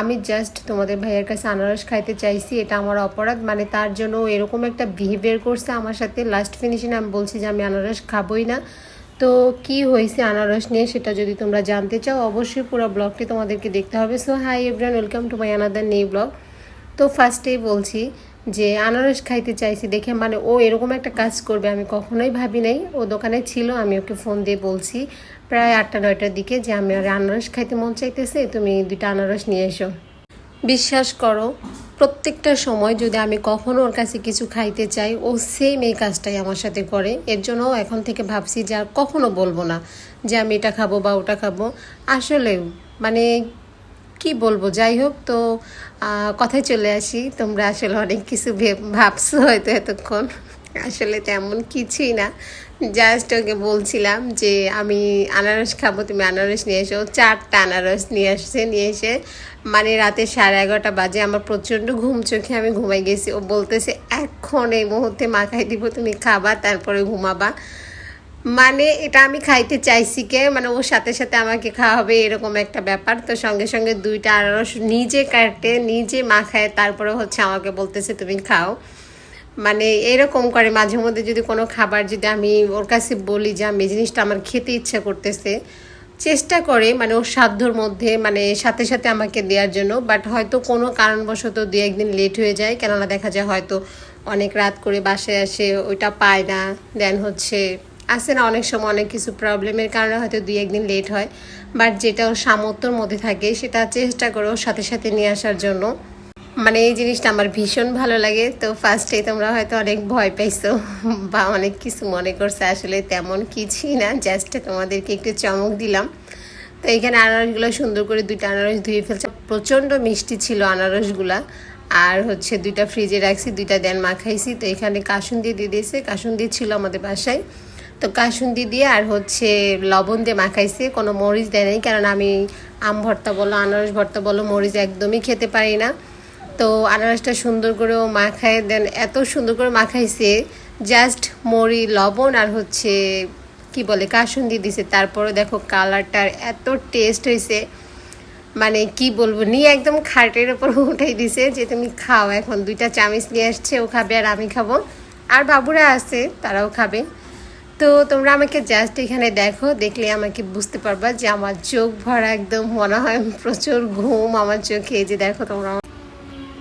আমি জাস্ট তোমাদের ভাইয়ের কাছে আনারস খাইতে চাইছি, এটা আমার অপরাধ। মানে তার জন্য এরকম একটা বিহেভিয়ার করছে আমার সাথে। লাস্ট ফিনিশিং আমি বলছি যে আমি আনারস খাবই না। তো কি হয়েছে আনারস নিয়ে সেটা যদি তোমরা জানতে চাও, অবশ্যই পুরো ব্লগটি তোমাদেরকে দেখতে হবে। So hi everyone welcome to my another new blog তো ফার্স্টেই বলছি যে আনারস খাইতে চাইছি দেখে মানে ও এরকম একটা কাজ করবে, আমি কখনোই ভাবি নাই। ও দোকানে ছিল, আমি ওকে ফোন দিয়ে বলছি প্রায় আটটা, নয়টার দিকে যে আমি আর আনারস খাইতে মন চাইতেছে, তুমি দুইটা আনারস নিয়ে এসো। বিশ্বাস করো, প্রত্যেকটা সময় যদি আমি কখনো ওর কাছে কিছু খাইতে চাই, ও সেম এই কাজটাই আমার সাথে করে। এর জন্য এখন থেকে ভাবছি যে আর কখনো বলব না যে আমি এটা খাব বা ওটা খাব। আসলেও মানে কি বলব? যাই হোক তো কথায় চলে আসি। তোমরা আসলে অনেক কিছু ভেব- ভাবছ হয়তো এতক্ষণ। আসলে তেমন কিছুই না। জাস্ট ওকে বলছিলাম যে, আমি আনারস খাব, তুমি আনারস নিয়ে এসো। চারটা আনারস নিয়ে আসছে, নিয়ে এসে। মানে রাতে সাড়ে এগারোটা বাজে, আমার প্রচণ্ড ঘুম চোখে আমি ঘুমাই গেছি। ও বলতেছে, এখন এই মুহূর্তে মাখাই দিব, তুমি খাবা, তারপরে ঘুমাবা। মানে এটা আমি খাইতে চাইছি কে মানে ওর সাথে সাথে আমাকে খাওয়া হবে এরকম একটা ব্যাপার। তো সঙ্গে সঙ্গে দুইটা আনারস নিজে কাটে, নিজে মাখায়, তারপরে হচ্ছে আমাকে বলতেছে, তুমি খাও। মানে এরকম করে মাঝে মধ্যে যদি কোনো খাবার যদি আমি ওর কাছে বলি যে, আমি এই জিনিসটা আমার খেতে ইচ্ছা করতেছে। চেষ্টা করে মানে ওর সাধ্যর মধ্যে মানে সাথে সাথে আমাকে দেওয়ার জন্য। বাট হয়তো কোনো কারণবশত দু একদিন লেট হয়ে যায়। কেননা দেখা যায় হয়তো অনেক রাত করে বাসায় আসে, ওইটা পায় না। দেন হচ্ছে আসে না অনেক সময় অনেক কিছু প্রবলেমের কারণে হয়তো দুই, একদিন লেট হয় বাট যেটা ওর সামর্থ্যর মধ্যে থাকে সেটা চেষ্টা করে সাথে সাথে নিয়ে আসার জন্য। মানে এই জিনিসটা আমার ভীষণ ভালো লাগে, তো ফার্স্টে তোমরা হয়তো অনেক ভয় পাইছো, বা অনেক কিছু মনে করছে, আসলে তেমন কিছুই না জাস্ট তোমাদেরকে একটু চমক দিলাম। তো এখানে আনারসগুলো সুন্দর করে দুইটা আনারস ধুয়ে ফেলছে। প্রচণ্ড মিষ্টি ছিল আনারসগুলা, আর হচ্ছে দুইটা ফ্রিজে রাখছি, দুইটা দেন মাখাইছি। তো এখানে কাসুন্দি দিয়ে দিয়ে দিয়েছে কাসুন দিয়ে ছিল আমাদের বাসায়। তো কাসুন্দি দিয়ে আর হচ্ছে লবণ দিয়ে মাখাইছে, কোনো মরিচ দেয় নাই কারণ আমি আম ভর্তা বলো, আনারস ভর্তা বলো, মরিচ একদমই খেতে পারি না। তো আনারসটা সুন্দর করে ও মাখায়, দেন এত সুন্দর করে মাখাইছে জাস্ট মরি, লবণ আর হচ্ছে, কি বলে কাসুন্দি দিছে। তারপরে দেখো কালারটার এত টেস্ট হয়েছে মানে কি বলব, নিয়ে একদম খাটের ওপর উঠাই দিছে যে তুমি খাও, এখন দুইটা চামিচ নিয়ে আসছে, ও খাবে আর আমি খাব। আর বাবুরা আছে, তারাও খাবে। তো তোমরা আমাকে জাস্ট এখানে দেখো, দেখলে আমাকে বুঝতে পারবা যে আমার চোখ ভরা একদম মনে হয় প্রচুর ঘুম আমার চোখে। যে দেখো তোমরা।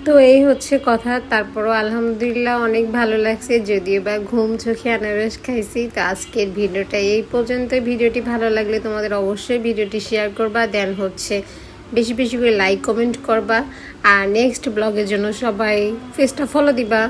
তো এই হচ্ছে কথা, তারপরও আলহামদুলিল্লাহ অনেক ভালো লাগছে, যদিও বা ঘুম চোখে আনারস খাইছি। তো আজকের ভিডিওটা এই পর্যন্ত ভিডিওটি ভালো লাগলে তোমাদের অবশ্যই ভিডিওটি শেয়ার করবা দেন হচ্ছে বেশি বেশি করে লাইক কমেন্ট করবা। আর নেক্সট ব্লগের জন্য সবাই ফেসটা ফলো দিবা।